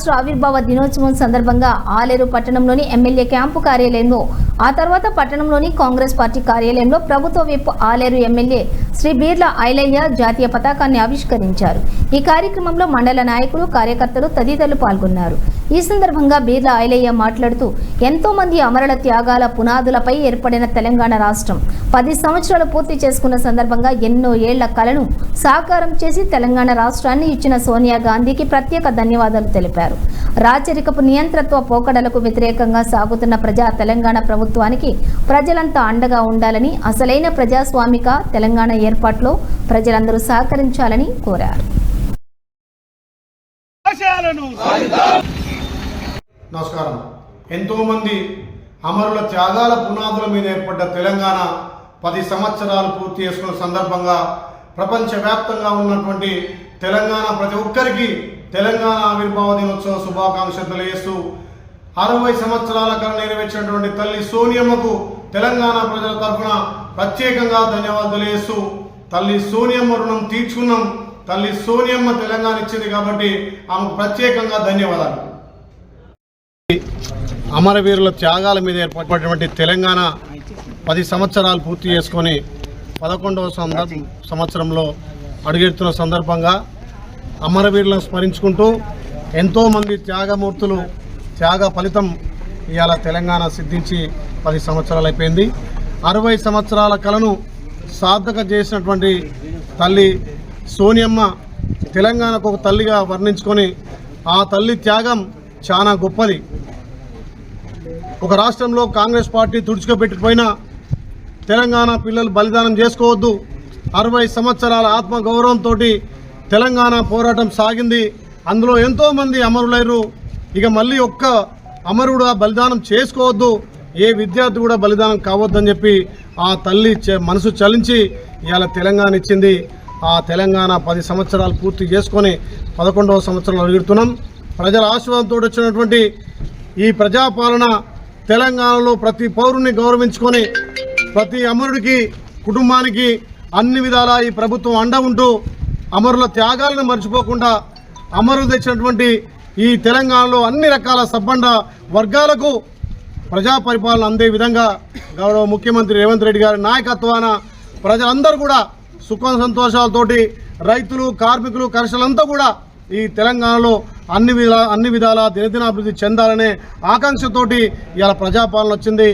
రాష్ట్ర ఆవిర్భావ దినోత్సవం సందర్భంగా ఆలేరు పట్టణంలోని ఎమ్మెల్యే క్యాంపు కార్యాలయంలో ఆ తర్వాత పట్టణంలోని కాంగ్రెస్ పార్టీ కార్యాలయంలో ప్రభుత్వ విప్ ఆలేరు ఎమ్మెల్యే శ్రీ బీర్ల ఐలయ్య జాతీయ పతాకాన్ని ఆవిష్కరించారు. ఈ కార్యక్రమంలో మండల నాయకులు కార్యకర్తలు తదితరులు పాల్గొన్నారు. ఈ సందర్భంగా బీర్ల ఐలయ్య మాట్లాడుతూ ఎంతో మంది అమరుల త్యాగాల పునాదులపై ఏర్పడిన తెలంగాణ రాష్ట్రం పది సంవత్సరాలు పూర్తి చేసుకున్న సందర్భంగా ఎన్నో ఏళ్ళ కలను సాకారం చేసి తెలంగాణ రాష్ట్రాన్ని ఇచ్చిన సోనియా గాంధీకి ప్రత్యేక ధన్యవాదాలు తెలిపారు. రాచరికపు నియంత్రత్వ పోకడలకు వ్యతిరేకంగా సాగుతున్న ప్రజా తెలంగాణ ప్రభుత్వానికి ప్రజలంతా అండగా ఉండాలని అసలైన ప్రజాస్వామిక తెలంగాణ ఏర్పాట్లో ప్రజలందరూ సహకరించాలని కోరారు. నమస్కారం. ఎంతోమంది అమరుల త్యాగాల పునాదుల మీద ఏర్పడ్డ తెలంగాణ పది సంవత్సరాలు పూర్తి చేసుకున్న సందర్భంగా ప్రపంచవ్యాప్తంగా ఉన్నటువంటి తెలంగాణ ప్రతి ఒక్కరికి తెలంగాణ ఆవిర్భావ దినోత్సవ శుభాకాంక్షలు తెలియజేస్తూ అరవై సంవత్సరాల కన్నా నెరవేర్చినటువంటి తల్లి సోనియమ్మకు తెలంగాణ ప్రజల తరఫున ప్రత్యేకంగా ధన్యవాదాలు తెలియజేస్తూ తల్లి సోనియమ్మ రుణం తీర్చుకున్నాం. తల్లి సోనియమ్మ తెలంగాణ ఇచ్చింది కాబట్టి ఆమెకు ప్రత్యేకంగా ధన్యవాదాలు. అమరవీరుల త్యాగాల మీద ఏర్పడినటువంటి తెలంగాణ పది సంవత్సరాలు పూర్తి చేసుకొని పదకొండవ సందర్భ సంవత్సరంలో అడుగెడుతున్న సందర్భంగా అమరవీరులను స్మరించుకుంటూ ఎంతోమంది త్యాగమూర్తులు త్యాగ ఫలితం ఇవాళ తెలంగాణ సిద్ధించి పది సంవత్సరాలు అయిపోయింది. అరవై సంవత్సరాల కలను సార్థక చేసినటువంటి తల్లి సోనియమ్మ తెలంగాణకు ఒక తల్లిగా వర్ణించుకొని ఆ తల్లి త్యాగం చాలా గొప్పది. ఒక రాష్ట్రంలో కాంగ్రెస్ పార్టీ తుడుచుకోబెట్టిపోయినా తెలంగాణ పిల్లలు బలిదానం చేసుకోవద్దు. అరవై సంవత్సరాల ఆత్మగౌరవంతో తెలంగాణ పోరాటం సాగింది. అందులో ఎంతోమంది అమరులైరు. ఇక మళ్ళీ ఒక్క అమరుడు బలిదానం చేసుకోవద్దు. ఏ విద్యార్థి కూడా బలిదానం కావద్దని చెప్పి ఆ తల్లి చ- మనసు చలించి ఇవాళ తెలంగాణ ఇచ్చింది. ఆ తెలంగాణ పది సంవత్సరాలు పూర్తి చేసుకొని పదకొండవ సంవత్సరాలు అడుగుతున్నాం ప్రజల ఆశీర్వాదంతో వచ్చినటువంటి ఈ ప్రజాపాలన తెలంగాణలో ప్రతి పౌరుని గౌరవించుకొని ప్రతి అమరుడికి కుటుంబానికి అన్ని విధాలా ఈ ప్రభుత్వం అండ ఉంటూ అమరుల త్యాగాలను మర్చిపోకుండా అమరులు తెచ్చినటువంటి ఈ తెలంగాణలో అన్ని రకాల సబ్బండ వర్గాలకు ప్రజా పరిపాలన అందే విధంగా గౌరవ ముఖ్యమంత్రి రేవంత్ రెడ్డి గారి నాయకత్వాన ప్రజలందరూ కూడా సుఖ సంతోషాలతోటి రైతులు కార్మికులు కర్షకులంతా కూడా ఈ తెలంగాణలో అన్ని విధాల అన్ని విధాల దినదినాభివృద్ధి చెందాలనే ఆకాంక్షతోటి ఇవాళ ప్రజాపాలన వచ్చింది.